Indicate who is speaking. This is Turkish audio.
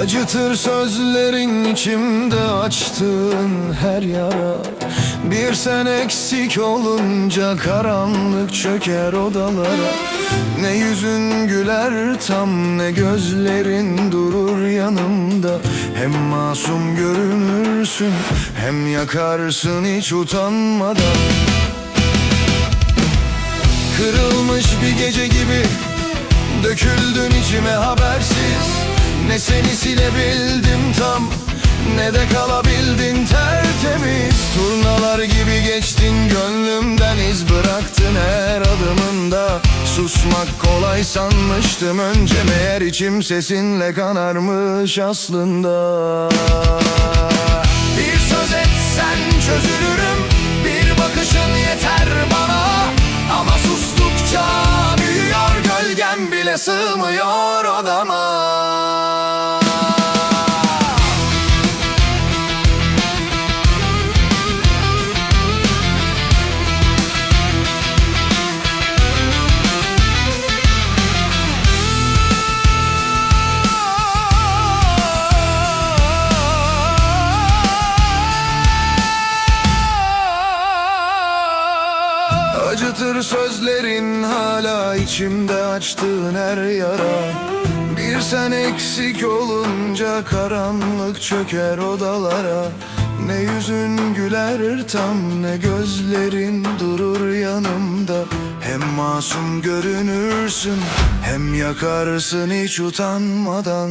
Speaker 1: Acıtır sözlerin içimde açtığın her yara. Bir sen eksik olunca karanlık çöker odalara. Ne yüzün güler tam ne gözlerin durur yanımda. Hem masum görünürsün hem yakarsın hiç utanmadan. Kırılmış bir gece gibi Döküldün içime habersiz Ne seni silebildim tam Ne de kalabildin tertemiz. Turnalar gibi geçtin gönlümden iz bıraktın her adımında. Susmak kolay sanmıştım önce Meğer içim sesinle kanarmış aslında. Bir söz etsen çözülürüm Bir bakışın yeter bana. Ama sustukça büyüyor gölgem bile sığmıyor odama Acıtır sözlerin hala içimde açtığın her yara. Bir sen eksik olunca karanlık çöker odalara. Ne yüzün güler tam ne gözlerin durur yanımda. Hem masum görünürsün hem yakarsın hiç utanmadan